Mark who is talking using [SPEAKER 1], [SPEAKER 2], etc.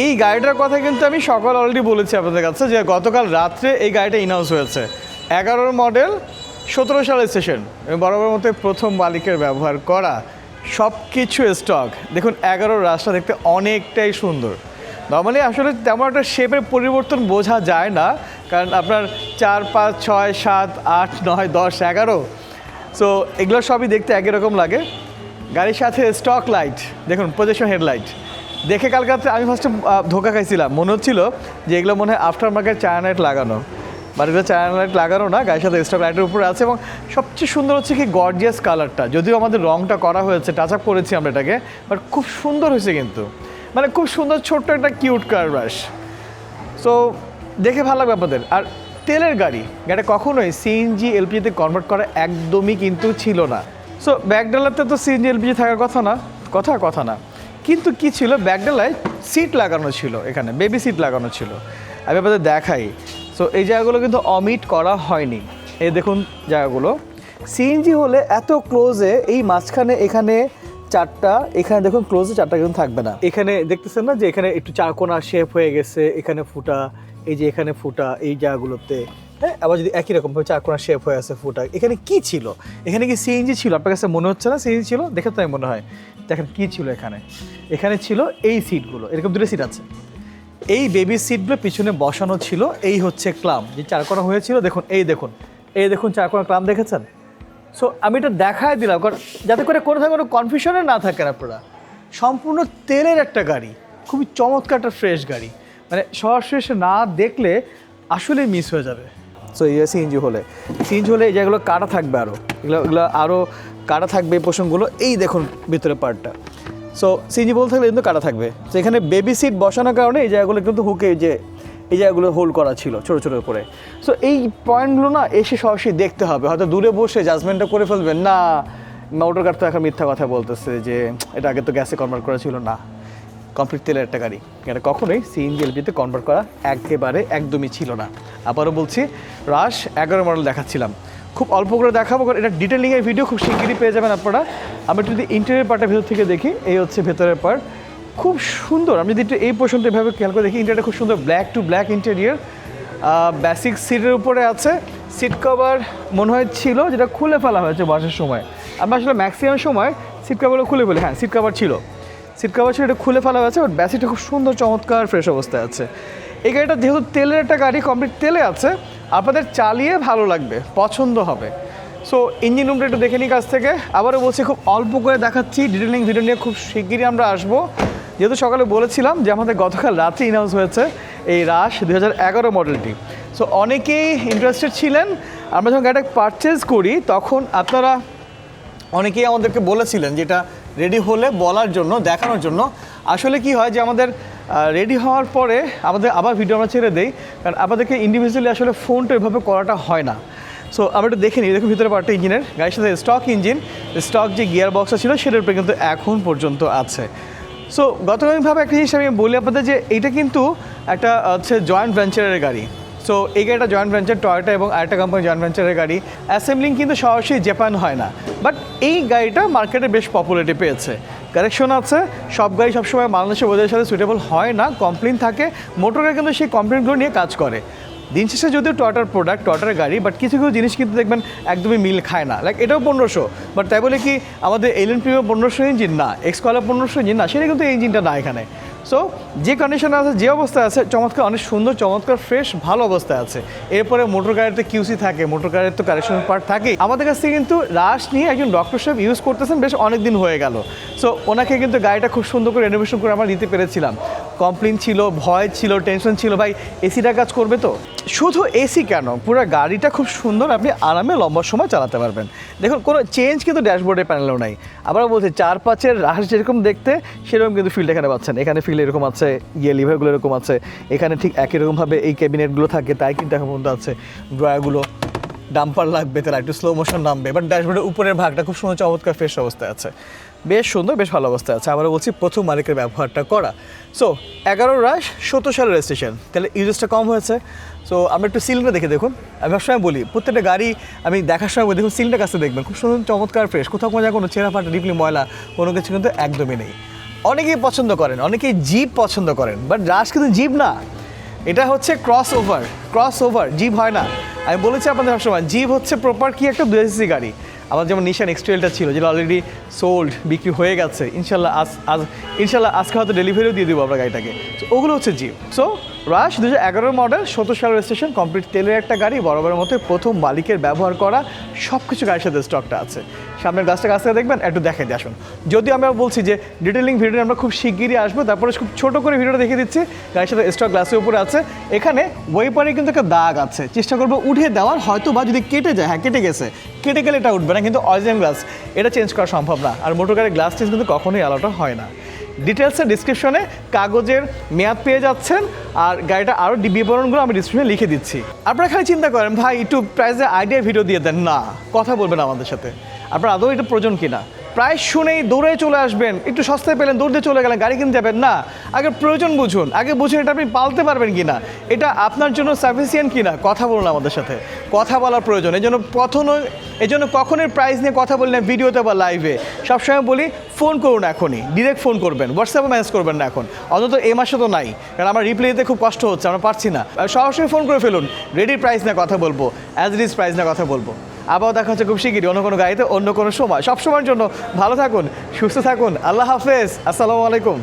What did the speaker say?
[SPEAKER 1] এই গাড়িটার কথা কিন্তু আমি সকাল অলরেডি বলেছি আপনাদের কাছে যে গতকাল রাত্রে এই গাড়িটা ইনাউন্স হয়েছে। এগারোর মডেল সতেরো সালের সেশন বরাবর মতো প্রথম মালিকের ব্যবহার করা সব কিছু স্টক দেখুন, এগারোর রাস্তা দেখতে অনেকটাই সুন্দর। নর্মালি আসলে তেমন একটা শেপের পরিবর্তন বোঝা যায় না, কারণ আপনার চার, পাঁচ, ছয়, সাত, আট, নয়, দশ, এগারো। সো এগুলো সবই দেখতে একই রকম লাগে। গাড়ির সাথে স্টক লাইট দেখুন পজিশন হেডলাইট দেখে কালকে রাত্রে আমি ফার্স্টে ধোকা খাইছিলাম। মনে হচ্ছিল যে এগুলো মনে হয় আফটার মার্কেট চায়না লাইট লাগানো। বাট এগুলো লাইট লাগানো না গাড়ির সাথে স্টক লাইটের উপরে আছে এবং সবচেয়ে সুন্দর হচ্ছে কি গর্জিয়াস কালারটা যদিও আমাদের রংটা করা হয়েছে টাচ আপ করেছি আমরা এটাকে বাট খুব সুন্দর হয়েছে কিন্তু। মানে খুব সুন্দর ছোট্ট একটা কিউট কার ব্রাশ সো দেখে ভালো লাগবে আপনাদের। আর তেলের গাড়ি, গাড়িটা কখনোই সিএনজি এলপিজিতে কনভার্ট করা একদমই কিন্তু ছিল না। সো ব্যাকডালাতে তো সিএনজি এলপিজি থাকার কথা না, কথা কথা না। কিন্তু কি ছিল? ব্যাগডালায় সিট লাগানো ছিল এখানে বেবি সিট লাগানো ছিল। আমি আপনাদের দেখাই। সো এই জায়গাগুলো কিন্তু অমিট করা হয়নি। এই দেখুন জায়গাগুলো। সিএনজি হলে এত ক্লোজে এই মাঝখানে এখানে চারটা, এখানে দেখুন ক্লোজে চারটা কিন্তু থাকবে না। এখানে দেখতেছেন না যে এখানে একটু চারকোনা শেপ হয়ে গেছে, এখানে ফুটা, এই যে এখানে ফুটা, এই জায়গাগুলোতে। হ্যাঁ আবার যদি একই রকম ভাবে চারকোনা শেপ হয়ে আছে ফুটা, এখানে কি ছিল? এখানে কি সিএনজি ছিল? আপনার কাছে মনে হচ্ছে না সিএনজি ছিল? দেখে তো মনে হয়। দেখেন কি ছিল এখানে? এখানে ছিল এই সিটগুলো। এরকম দুটো সিট আছে। এই বেবি সিটগুলো পিছনে বসানো ছিল এই হচ্ছে ক্লাম। যে চারকোনা হয়েছিল দেখুন এই দেখুন। এই দেখুন চারকোনা ক্লাম দেখেছেন? সো আমি এটা দেখায় দিলাম কারণ যাতে করে কোনো ধরনের কোনো কনফিউশনে না থাকেন আপনারা। সম্পূর্ণ তেলের একটা গাড়ি খুবই চমৎকার একটা ফ্রেশ গাড়ি। মানে সরাসরি না দেখলে আসলে মিস হয়ে যাবে। সো ইয়ে সিএনজি হলে। সিএনজি হলে এই জায়গাগুলো কাটা থাকবে আরও এগুলো এগুলো আরও কাটা থাকবে এই পোষণগুলো এই দেখুন ভিতরে পার্টটা সো সিজি বলতে থাকলে কিন্তু কাটা থাকবে? তো এখানে বেবি সিট বসানোর কারণে এই জায়গাগুলো কিন্তু হুকে যে এই জায়গাগুলো হোল্ড করা ছিল ছোটো ছোটো করে। সো এই পয়েন্টগুলো না এসে সরাসরি দেখতে হবে। হয়তো দূরে বসে জাজমেন্টটা করে ফেলবেন, না মোটর কার তো এখন মিথ্যা কথা বলতেছে যে, এটা আগে তো গ্যাসে কনভার্ট করা ছিল না। কমপ্লিট তেলের একটা গাড়ি। এটা কখনোই সিএনজি এলপিতে কনভার্ট করা একেবারে একদমই ছিল না। আবারও বলছি রাশ এগারো মডেল দেখাচ্ছিলাম। খুব অল্প করে দেখাবো, কারণ এটা ডিটেলিংয়ের ভিডিও খুব শিগগিরই পেয়ে যাবেন আপনারা। একটু যদি ইন্টেরিয়র পার্টের ভেতর থেকে দেখি, এই হচ্ছে ভেতরের পার্ট খুব সুন্দর, আমি যদি একটু এই পোর্শনটা এভাবে খেয়াল করে দেখি ইন্টেরিয়রটা খুব সুন্দর black to black interior basic সিটের উপরে আছে সিট কভার মনে হয় ছিল, যেটা খুলে ফেলা হয়েছে বাসের সময়। আমরা আসলে ম্যাক্সিমাম সময় সিট কভারগুলো খুলে ফেলি হ্যাঁ সিট কভার ছিল। সিট কভার ছিল, এটা খুলে ফেলা হয়েছে বাট ব্যাসিটা খুব সুন্দর, চমৎকার ফ্রেশ অবস্থায় আছে। এই গাড়িটা যেহেতু তেলের একটা গাড়ি কমপ্লিট তেলে আছে, আপনাদের চালিয়ে ভালো লাগবে, পছন্দ হবে। সো ইঞ্জিন রুমটা একটু দেখে নিই কাছ থেকে। আবারও বলছি, খুব অল্প করে দেখাচ্ছি ডিটেলিং ভিডিও নিয়ে খুব শিগগিরই আমরা আসব। যেহেতু সকালে বলেছিলাম যে আমাদের গতকাল রাতে ইনাউন্স হয়েছে এই রাশ দু হাজার এগারো মডেলটি সো অনেকেই ইন্টারেস্টেড ছিলেন। আমরা যখন গাড়িটা পারচেজ করি, তখন আপনারা, অনেকেই আমাদেরকে বলেছিলেন যেটা রেডি হলে বলার জন্য, দেখানোর জন্য। আসলে কি হয় যে আমাদের রেডি হওয়ার পরে আমাদের আবার ভিডিও আমরা ছেড়ে দেই, কারণ আমাদেরকে ইন্ডিভিজুয়ালি আসলে ফোনটা এভাবে করাটা হয় না। সো আমরা একটু দেখে নিই দেখুন ভিতরে পার্টটা ইঞ্জিনের গাড়ির সাথে স্টক ইঞ্জিন স্টক যে গিয়ার বক্সটা ছিল, সেটার উপরে কিন্তু এখন পর্যন্ত আছে। সো গতকালভাবে একটা জিনিস আমি বলি আপনাদের যে এইটা কিন্তু একটা হচ্ছে জয়েন্ট ভেঞ্চারের গাড়ি। সো এই গাড়িটা জয়েন্ট ভেঞ্চার টয়টা এবং আরেকটা কোম্পানি জয়েন্ট ভেঞ্চারের গাড়ি। অ্যাসেম্বলিং কিন্তু সরাসরি জাপান হয় না। বাট এই গাড়িটা মার্কেটে বেশ পপুলারিটি পেয়েছে। কারেকশন আছে। সব গাড়ি সবসময় বাংলাদেশের ওদের সাথে সুইটেবল হয় না কমপ্লেন থাকে। মোটরের কিন্তু সেই কমপ্লেনগুলো নিয়ে কাজ করে। দিন শেষে যদিও টয়টার প্রোডাক্ট টয়টার গাড়ি বাট কিছু কিছু জিনিস কিন্তু দেখবেন একদমই মিল খায় না। লাইক এটাও পনেরোশো। বাট তাই বলে কি, আমাদের এলএন প্রিমিয়াম পনেরোশো ইঞ্জিন না এক্সকলার পনেরোশো ইঞ্জিন না, সেটা কিন্তু এই ইঞ্জিনটা না এখানে। সো যে কন্ডিশনে আছে, যে অবস্থায় আছে, চমৎকার, অনেক সুন্দর, চমৎকার ফ্রেশ ভালো অবস্থায় আছে। এরপরে মোটর গাড়িতে কিউসি থাকে মোটর গাড়ির তো কারেকশন পার্ট থাকে আমাদের কাছ থেকে কিন্তু রাশ নিয়ে একজন ডক্টর সাহেব ইউজ করতেছেন, বেশ অনেক দিন হয়ে গেল। সো ওনাকে কিন্তু গাড়িটা খুব সুন্দর করে রেনোভেশন করে আমরা নিতে পেরেছিলাম। কমপ্লেন ছিল, ভয় ছিল, টেনশন ছিল। ভাই, এসিটা কাজ করবে তো? শুধু এসি কেন? পুরো গাড়িটা খুব সুন্দর, আপনি আরামে লম্বা সময় চালাতে পারবেন। দেখুন, কোনো চেঞ্জ কিন্তু ড্যাশবোর্ডের প্যানেলও নাই। আবার বলছি চার পাঁচের রাশ যেরকম দেখতে, সেরকম কিন্তু ফিল্ড এখানে পাচ্ছেন। এখানে ফিল্ড এরকম আছে ইয়ে লিভারগুলো এরকম আছে। এখানে ঠিক একই রকমভাবে এই ক্যাবিনেটগুলো থাকে, তাই কিন্তু এখন পর্যন্ত আছে। ড্রয়ারগুলো ডাম্পার লাগবে, তারা একটু স্লো মোশন নামবে বাট ড্যাশবোর্ডের উপরের ভাগটা খুব সুন্দর, চমৎকার ফ্রেশ অবস্থায় আছে। বেশ সুন্দর, বেশ ভালো অবস্থায় আছে। আবারও বলছি, প্রথম মালিকের ব্যবহারটা করা। সো এগারো রাশ সত্তর সালের রেজিস্ট্রেশন তাহলে ইউজেসটা কম হয়েছে। সো আমরা একটু সিলটা দেখে দেখুন। আমি সবসময় বলি, প্রত্যেকটা গাড়ি, আমি দেখার সময় দেখুন সিলটা কাছে দেখবেন, খুব সুন্দর, চমৎকার ফ্রেশ কোথাও কোনো কোনো ছেঁড়া ফাটা, ডিপলি ময়লা, কোনো কিছু কিন্তু একদমই নেই। অনেকেই পছন্দ করেন, অনেকেই জিপ পছন্দ করেন বাট রাশ কিন্তু জিপ না। এটা হচ্ছে crossover crossover jeep হয় না। আমি বলেছি আপনাদের সবসময়, জিভ হচ্ছে প্রপার কি একটা দুই এসি গাড়ি। আমার যেমন নিশান এক্সট্রেলটা ছিল, যেটা অলরেডি সোল্ড বিক্রি হয়ে গেছে, ইনশাল্লাহ আজ আজ, ইনশাল্লাহ আজকে হয়তো ডেলিভারিও দিয়ে দেবো আমরা গাড়িটাকে। তো ওগুলো হচ্ছে জিপ সো রাশ দু হাজার মডেল সত্তর সালের রেজিস্ট্রেশন কমপ্লিট তেলের একটা গাড়ি, বরাবরের মতো প্রথম মালিকের ব্যবহার করা সব কিছু গাড়ির সাথে স্টকটা আছে। সামনের গাছটা কাছ থেকে দেখবেন, একটু দেখে দিয়ে আসুন। যদি আমরা বলছি যে ডিটেলিং ভিডিওটা আমরা খুব শিগগিরই আসব, তারপরে খুব ছোটো করে ভিডিওটা দেখিয়ে দিচ্ছি। গাড়ির সাথে স্টক গ্লাসের উপরে আছে। এখানে ওয়েপারে কিন্তু একটা দাগ আছে। চেষ্টা করব উঠে দেওয়ার হয়তো বা যদি কেটে যায় হ্যাঁ কেটে গেছে। কেটে গেলে এটা উঠবে না, কিন্তু অরিজিনাল গ্লাস এটা চেঞ্জ করা সম্ভব না। আর মোটর গাড়ির গ্লাস চেঞ্জ কিন্তু কখনোই আলোটা হয় না। ডিটেলসের ডিসক্রিপশনে কাগজের মেয়াদ পেয়ে যাচ্ছেন আর গাড়িটা আরও বিবরণগুলো আমি ডিসক্রিপশনে লিখে দিচ্ছি। আপনারা খালি চিন্তা করেন, ভাই, একটু প্রাইজে আইডিয়া ভিডিও দিয়ে দেন। না, কথা বলবেন আমাদের সাথে। আপনার আদৌ এটা প্রয়োজন কিনা? প্রাইস শুনেই দৌড়ে চলে আসবেন। একটু সস্তায় পেলেন, দূর দিয়ে চলে গেলেন, গাড়ি কিনতে যাবেন। না, আগে প্রয়োজন বুঝুন। আগে বুঝুন এটা আপনি পালতে পারবেন কি না এটা আপনার জন্য সাফিসিয়েন্ট কি না কথা বলুন আমাদের সাথে। কথা বলার প্রয়োজন। এই জন্য প্রথম, এই জন্য কখনোই প্রাইস নিয়ে কথা বললেন ভিডিওতে বা লাইভে সবসময় বলি ফোন করুন এখনই। ডিরেক্ট ফোন করবেন। হোয়াটসঅ্যাপে মেসেজ করবেন না এখন। অন্তত এই মাসে তো নাই। কারণ আমার রিপ্লাই দিতে খুব কষ্ট হচ্ছে, আমরা পারছি না। সরাসরি ফোন করে ফেলুন। রেডি প্রাইস নিয়ে কথা বলব। অ্যাজ ইট ইজ প্রাইস নিয়ে কথা বলব। আবার দেখা হচ্ছে খুব শিগগিরই অন্য কোনো গাড়িতে, অন্য কোনো সময়। সবসময়ের জন্য ভালো থাকুন, সুস্থ থাকুন। আল্লাহ হাফেজ। আসসালামু আলাইকুম।